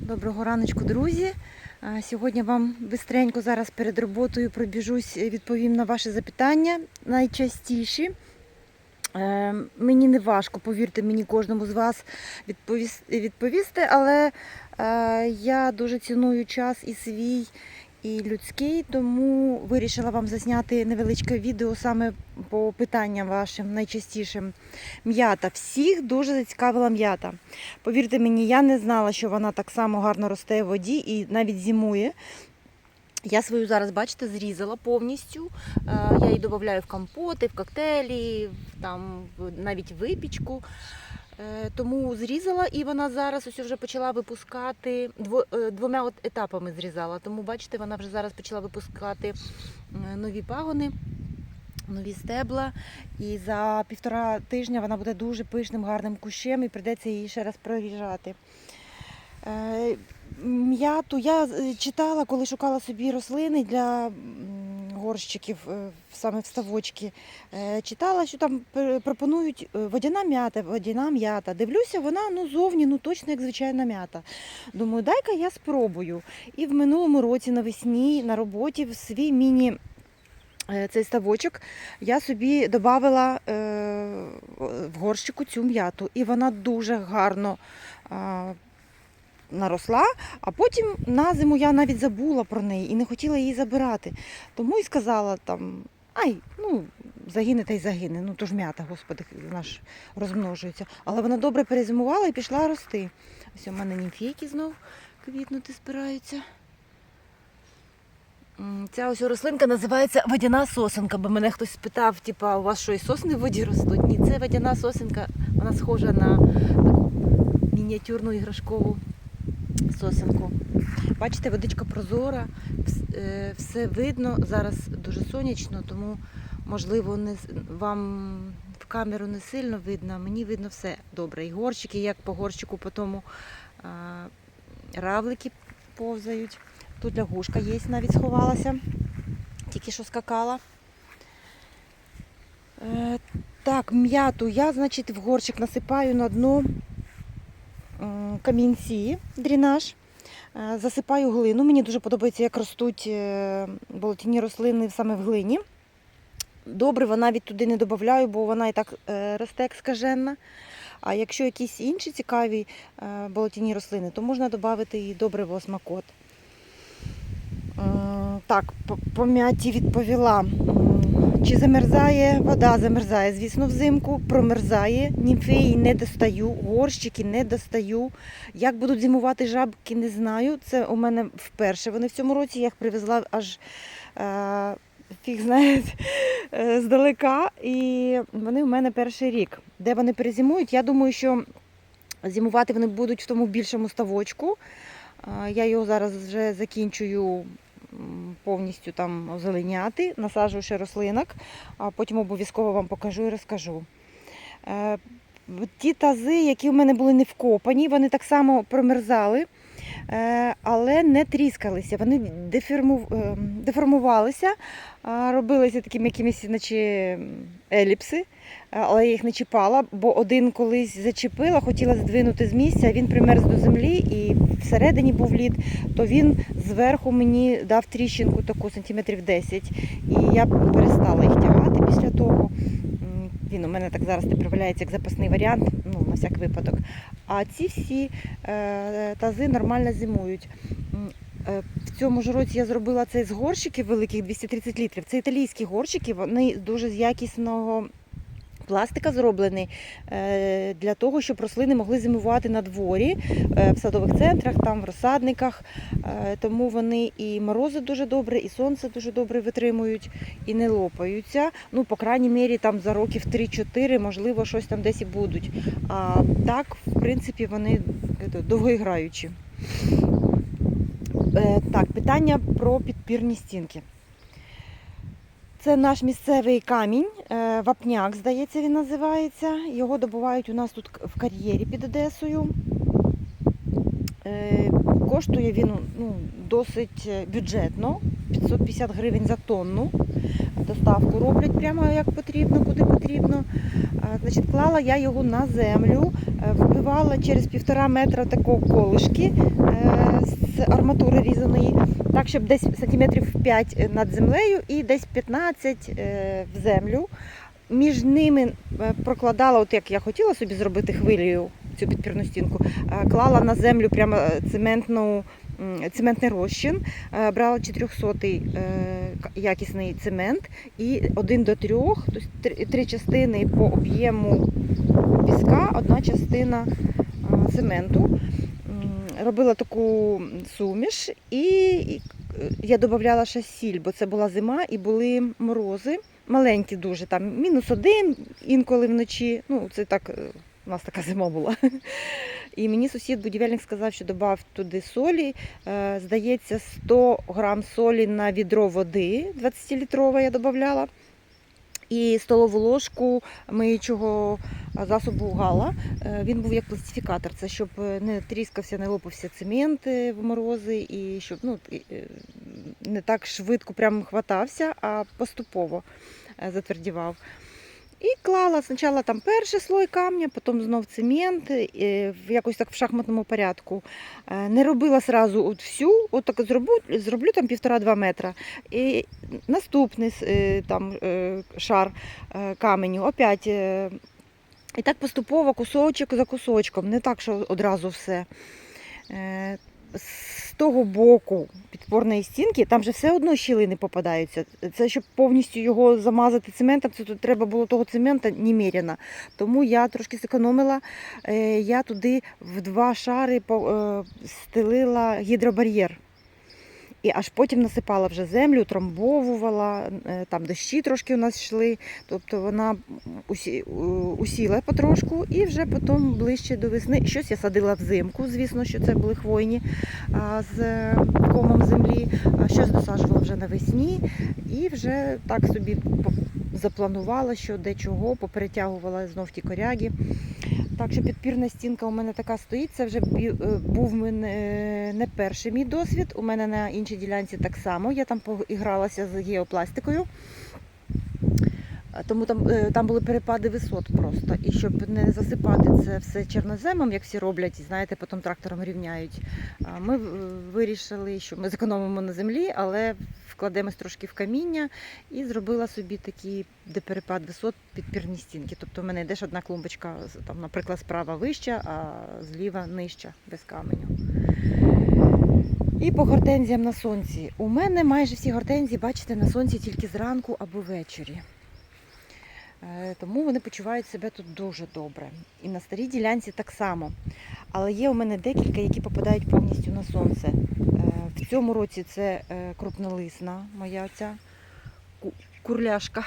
Доброго раночку, друзі. Сьогодні вам бистренько зараз перед роботою пробіжусь, е, відповім на ваші запитання найчастіші. Е, Мені не важко, повірте мені, кожному з вас відповісти, але е, я дуже ціную час і свій, і людський, тому вирішила вам засняти невеличке відео саме по питанням вашим найчастішим. М'ята. Всіх дуже зацікавила м'ята. Повірте мені, я не знала, що вона так само гарно росте в воді і навіть зимує. Я свою зараз, бачите, зрізала повністю. Е, Я її додаю в компоти, в коктейлі, там навіть випічку. Е, Тому зрізала і вона зараз ось вже почала випускати е, двома етапами зрізала. Тому бачите, вона вже зараз почала випускати е, нові пагони, нові стебла. І за півтора тижня вона буде дуже пишним, гарним кущем і прийдеться її ще раз проріжати. М'яту я читала, коли шукала собі рослини для горщиків, е, саме вставочки. Е, Читала, що там пропонують е, водяна м'ята, водяна м'ята. Дивлюся, вона ну зовні ну точно як звичайна м'ята. Думаю, дай-ка я спробую. І в минулому році навесні на роботі в свій міні. Цей ставочок я собі додавала в горщику цю м'яту, і вона дуже гарно наросла, а потім на зиму я навіть забула про неї і не хотіла її забирати. Тому і сказала там, ай, ну, загине та й загине. Ну то ж м'ята, господи, вона розмножується. Але вона добре перезимувала і пішла рости. Ось у мене німфійки знов квітнути збираються. Ця ось рослинка називається водяна сосенка, бо мене хтось спитав, типа, у вас що і сосни в воді ростуть? Ні, це водяна сосенка, вона схожа на таку мініатюрну іграшкову сосенку. Бачите, водичка прозора, е, все видно. Зараз дуже сонячно, тому можливо не вам в камеру не сильно видно, мені видно все добре. І горщики, як по горщику, по тому а, равлики повзають. Тут лягушка є, навіть сховалася, тільки що скакала. Е, так, м'яту я, значить, в горщик насипаю на дно камінці, дренаж. Е, Засипаю глину. Мені дуже подобається, як ростуть е, болотяні рослини саме в глині. Добрива навіть туди не додаю, бо вона і так е, росте як скаженна. А якщо якісь інші цікаві болотяні рослини, то можна додати і добриво смакот. Так, по- по м'яті відповіла. Чи замерзає? Вода замерзає, звісно, взимку, промерзає, німфеї не достаю, горщики не достаю. Як будуть зимувати жабки, не знаю. Це у мене вперше. Вони в цьому році я їх привезла аж е, фіг знає е, здалека. І вони у мене перший рік. Де вони перезимують, я думаю, що зимувати вони будуть в тому більшому ставочку. Е, Я його зараз вже закінчую повністю там озеленяти, насаджую ще рослинок, а потім обов'язково вам покажу і розкажу. Е, Ті тази, які в мене були не вкопані, вони так само промерзали, але не тріскалися. Вони е, деформувалися, робилися такими якимись, наче еліпси, але я їх не чіпала, бо один колись зачепила, хотіла здвинути з місця, він примерз до землі і всередині був лід, то він зверху мені дав тріщинку таку сантиметрів 10. І я перестала їх тягати після того. Він у мене так зараз не проявляється як запасний варіант, ну, всяк випадок. А ці всі е, тази нормально зимують. Е, В цьому ж році я зробила цей з горщиків великих 230 літрів. Це італійські горщики, вони дуже з якісного пластика зроблені е, для того, щоб рослини могли зимувати на дворі, е, в садових центрах, там в розсадниках. Е, Тому вони і морози дуже добре, і сонце дуже добре витримують, і не лопаються. Ну, по крайній мірі, там за років 3-4, можливо, щось там десь і будуть. А так, в принципі, вони довгоіграючі. Так, питання про підпірні стінки. Це наш місцевий камінь, е, вапняк, здається, він називається. Його добувають у нас тут в кар'єрі під Одесою. Е, Коштує він ну, досить е, бюджетно, 550 гривень за тонну. Доставку роблять прямо як потрібно, куди потрібно. Значить, клала я його на землю, е, вбивала через півтора метра такого колишки е, з арматури різаної, так, щоб десь сантиметрів 5 над землею і десь 15 е, в землю. Між ними прокладала, от як я хотіла собі зробити хвилею цю підпірну стінку, клала на землю прямо цементну, цементний розчин, е, брала 400 якісний цемент і один до трьох, тобто три- частини по об'єму піска, одна частина е, цементу. Робила таку суміш і е, я додавала ще сіль, бо це була зима і були морози. Маленькі дуже, там мінус один інколи вночі. Ну, це так, е, у нас така зима була. І мені сусід будівельник сказав, що додав туди солі. Е, Здається, 100 грам солі на відро води 20-літрове я додавала. І столову ложку миючого засобу гала. Е, Він був як пластифікатор. Це щоб не тріскався, не лопався цемент е, в морози, і щоб ну, не так швидко прям хватався, а поступово затвердівав. І клала спочатку там перший слой камня, потім знов цемент, е, якось так в шахматному порядку. Е, Не робила сразу от всю, от так зроблю, зроблю там півтора-два метра. І наступний е, там, шар каменю, опять. І так поступово кусочок за кусочком, не так, що одразу все. Того боку підпорної стінки там же все одно щілини попадаються. Це щоб повністю його замазати цементом, це тут треба було того цемента немерено. Тому я трошки зекономила. Е, Я туди в два шари е, стелила гідробар'єр. І аж потім насипала вже землю, трамбовувала, е, там дощі трошки у нас йшли, тобто вона усі, усіла потрошку і вже потім ближче до весни. Щось я садила взимку, звісно, що це були хвойні з е, комом землі, щось досаджувала вже навесні і вже так собі запланувала, що де чого, поперетягувала знов ті коряги. Так що підпірна стінка у мене така стоїть. Це вже е, був е, не перший мій досвід. У мене на іншій ділянці так само. Я там поігралася з геопластикою. Тому там, е, там були перепади висот просто. І щоб не засипати це все чорноземом, як всі роблять, і знаєте, потім трактором рівняють. Ми е, вирішили, що ми зекономимо на землі, але вкладемось трошки в каміння і зробила собі такі, де перепад висот підпірні стінки. Тобто в мене йдеш одна клумбочка, там, наприклад, справа вища, а зліва нижча, без каменю. І по гортензіям на сонці. У мене майже всі гортензії, бачите, на сонці тільки зранку або ввечері. Е, Тому вони почувають себе тут дуже добре. І на старій ділянці так само. Але є у мене декілька, які попадають повністю на сонце. Е, В цьому році це е, крупнолисна моя ця курляшка.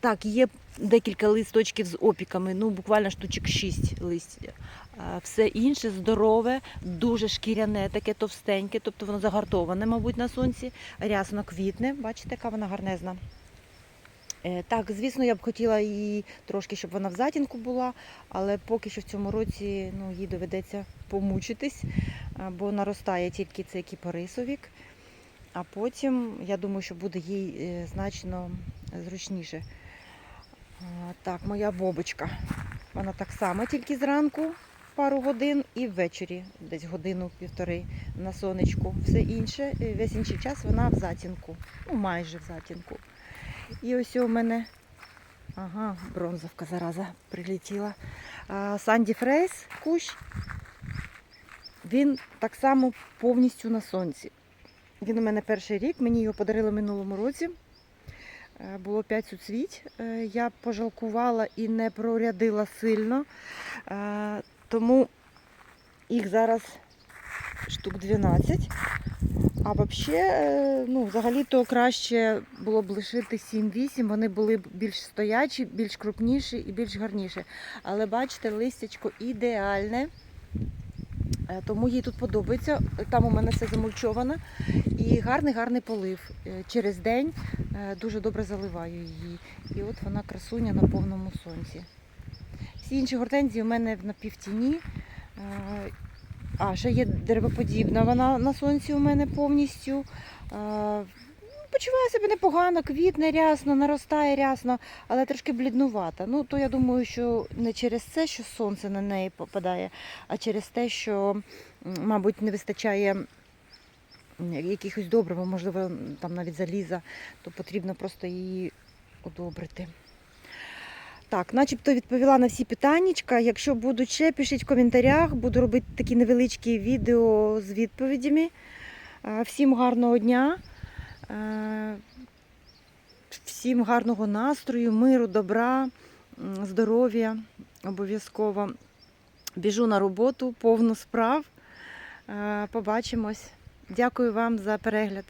Так, є декілька листочків з опіками, ну буквально штучок 6 листя. А, Все інше здорове, дуже шкіряне, таке товстеньке, тобто воно загартоване, мабуть, на сонці, рясно квітне. Бачите, яка вона гарнезна. Е, Так, звісно, я б хотіла її трошки, щоб вона в затінку була, але поки що в цьому році ну, їй доведеться помучитись, бо наростає тільки цей кіпарисовік. А потім, я думаю, що буде їй е, значно зручніше. Так, моя бобочка. Вона так само тільки зранку пару годин і ввечері десь годину-півтори на сонечку. Все інше, е, весь інший час вона в затінку. Ну, майже в затінку. І ось у мене. Ага, бронзовка зараза прилетіла. Санді Фрейс кущ. Він так само повністю на сонці. Він у мене перший рік, мені його подарили минулому році. Е, Було 5 суцвіть. Е, Я пожалкувала і не прорядила сильно. Е, Тому їх зараз штук 12. А взагалі, ну, взагалі-то краще було б лишити 7-8, вони були б більш стоячі, більш крупніші і більш гарніші. Але бачите, листячко ідеальне. Е, Тому їй тут подобається. Там у мене все замульчовано. І гарний гарний полив. Е, Через день е, дуже добре заливаю її. І от вона красуня на повному сонці. Всі інші гортензії у мене на півтіні. А, ще є деревоподібна. Вона на сонці у мене повністю. Почуває себе непогано, квітне рясно, наростає рясно, але трошки бліднувата. Ну, то я думаю, що не через це, що сонце на неї попадає, а через те, що, мабуть, не вистачає якихось добрив, можливо, там навіть заліза, то потрібно просто її одобрити. Так, начебто відповіла на всі питаннячка. Якщо будуть ще, пишіть в коментарях, буду робити такі невеличкі відео з відповідями. Е, Всім гарного дня, е, всім гарного настрою, миру, добра, здоров'я обов'язково. Біжу на роботу, повно справ. Е, Побачимось. Дякую вам за перегляд.